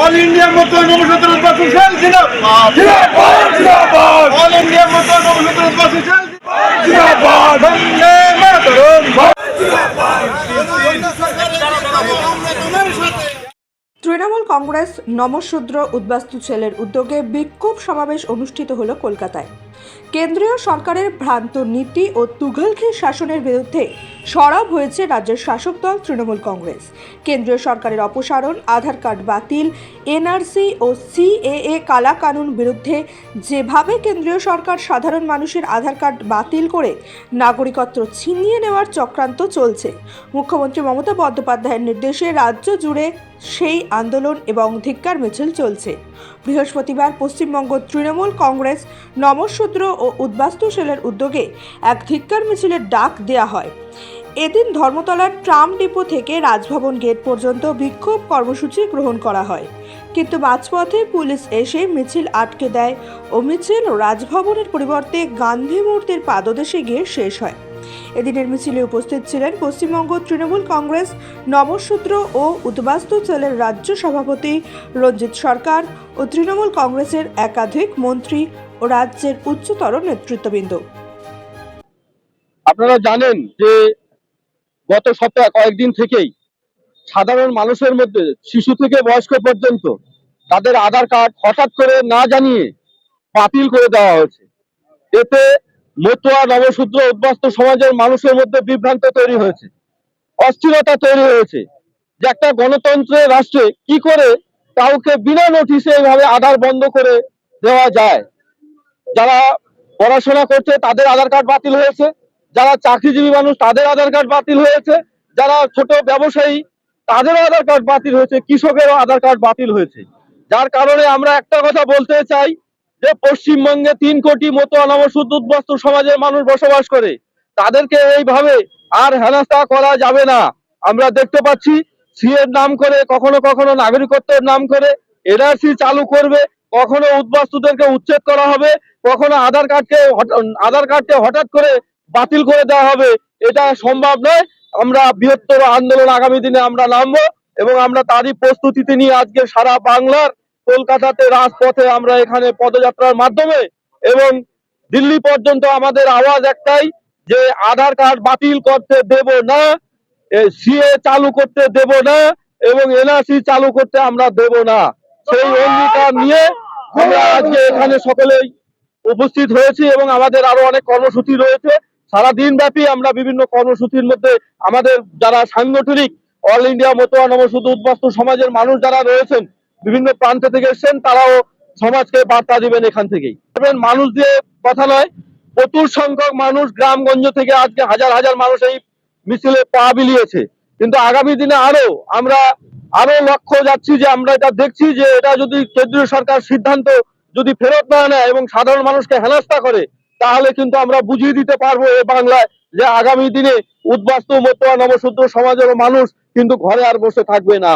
All India মতো নবসত্তর উৎপাদন sell জিন্দাবাদ জিন্দাবাদ অল ইন্ডিয়া মতো নবসত্তর উৎপাদন সেল জিন্দাবাদ বন্দে মাতরম তৃণমূল কংগ্রেস নমশূদ্র উদ্বাস্তু ছেলের উদ্যোগে বিক্ষোভ সমাবেশ অনুষ্ঠিত হল কলকাতায়। কেন্দ্রীয় সরকারের ভ্রান্ত নীতি ও তুঘলকি শাসনের বিরুদ্ধে সরব হয়েছে রাজ্যের শাসক দল তৃণমূল কংগ্রেস। কেন্দ্রীয় সরকারের অপসারণ, আধার কার্ড বাতিল, এনআরসি ও সিএএ কালা কানুন বিরুদ্ধে যেভাবে কেন্দ্রীয় সরকার সাধারণ মানুষের আধার কার্ড বাতিল করে নাগরিকত্ব ছিনিয়ে নেওয়ার চক্রান্ত চলছে, মুখ্যমন্ত্রী মমতা বন্দ্যোপাধ্যায়ের নির্দেশে রাজ্য জুড়ে সেই আন্দোলন এবং ধিক্কার মিছিল চলছে। বৃহস্পতিবার পশ্চিমবঙ্গ তৃণমূল কংগ্রেস, নমশূদ্র ও উদ্বাস্তু সেলের উদ্যোগে এক ধিক্কার মিছিলের ডাক দেয়া হয়। এদিন ধর্মতলার ট্রাম ডিপো থেকে রাজভবন গেট পর্যন্ত বিক্ষোভ কর্মসূচি গ্রহণ করা হয়। কিন্তু মাঝপথে পুলিশ এসে মিছিল আটকে দেয় ও মিছিল রাজভবনের পরিবর্তে গান্ধী মূর্তির পাদদেশে গিয়ে শেষ হয়। এদিনের মিছিলে উপস্থিত ছিলেন পশ্চিমবঙ্গ তৃণমূল কংগ্রেস নবসূত্র ও উদ্বাস্তু সেলের রাজ্য সভাপতি রঞ্জিত সরকার ও তৃণমূল কংগ্রেসের একাধিক মন্ত্রী ও রাজ্যের উচ্চতর নেতৃত্ববৃন্দ। আপনারা জানেন যে গত সপ্তাহে কয়েকদিন থেকেই সাধারণ মানুষের মধ্যে, শিশু থেকে বয়স্ক পর্যন্ত তাদের আধার কার্ড হঠাৎ করে না জানিয়ে বাতিল করে দেওয়া হয়েছে। এতে মতুয়া নবশূদ্র উদ্বাস্ত সমাজের মানুষের মধ্যে বিভ্রান্ত তৈরি হয়েছে। অস্থিরতা তৈরি হয়েছে। যে একটা গণতন্ত্রের রাষ্ট্রে কি করে কাউকে বিনা নোটিশে এইভাবে আধার বন্ধ করে দেওয়া যায়? যারা পড়াশোনা করছে তাদের আধার কার্ড বাতিল হয়েছে। যারা চাকরিজীবী মানুষ তাদের আধার কার্ড বাতিল হয়েছে। যারা ছোট ব্যবসায়ী তাদেরও আধার কার্ড বাতিল হয়েছে। কৃষকেরও আধার কার্ড বাতিল হয়েছে। যার কারণে আমরা একটা কথা বলতে চাই যে পশ্চিমবঙ্গে তিন কোটি মতো অনবশুদ্ধ উদ্বস্ত সমাজের মানুষ বসবাস করে, তাদেরকে এইভাবে আর হেনস্থা করা যাবে না। আমরা দেখতে পাচ্ছি, সিএর নাম করে, কখনো কখনো নাগরিকত্বের নাম করে, এনআরসি চালু করবে, কখনো উদ্বাস্তুদেরকে উচ্ছেদ করা হবে, কখনো আধার কার্ডকে আধার কার্ডকে হঠাৎ করে বাতিল করে দেওয়া হবে, এটা সম্ভব নয়। আমরা বৃহত্তর আন্দোলন আগামী দিনে আমরা নামবো এবং আমরা তারই প্রস্তুতিতে নিয়ে আজকে সারা বাংলার কলকাতাতে রাজপথে আমরা এখানে পদযাত্রার মাধ্যমে এবং দিল্লি পর্যন্ত আমাদের আওয়াজ একটাই যে আধার কার্ড বাতিল করতে দেব না সিএ চালু করতে দেব না এবং এনআরসি চালু করতে আমরা দেব না। সেই অঙ্গীকার নিয়ে আমরা আজকে এখানে সকলেই উপস্থিত হয়েছি এবং আমাদের আরও অনেক কর্মসূচি রয়েছে। সারা দিন ব্যাপী আমরা বিভিন্ন কর্মসূচির মধ্যে আমাদের যারা সাংগঠনিক, অল ইন্ডিয়া মতোয়া নবশুদ্ধ উদ্বাস্তু সমাজের মানুষ যারা রয়েছেন বিভিন্ন প্রান্ত থেকে এসেছেন, তারাও সমাজকে বার্তা দিবেন এখান থেকেই। মানুষ দিয়ে কথা নয়, প্রচুর সংখ্যক মানুষ গ্রামগঞ্জ থেকে আজকে হাজার হাজার মানুষ এই মিছিলে পা বিলিয়েছে। কিন্তু আগামী দিনে আরও আমরা আরও লক্ষ্য যাচ্ছি যে আমরা এটা দেখছি যে এটা যদি কেন্দ্রীয় সরকার সিদ্ধান্ত যদি ফেরত না নেয় এবং সাধারণ মানুষকে হেনস্থা করে, তাহলে কিন্তু আমরা বুঝিয়ে দিতে পারব এ বাংলায় যে আগামী দিনে উদ্বাস্তু, মতুয়া নবশুদ্ধ সমাজের মানুষ কিন্তু ঘরে আর বসে থাকবে না।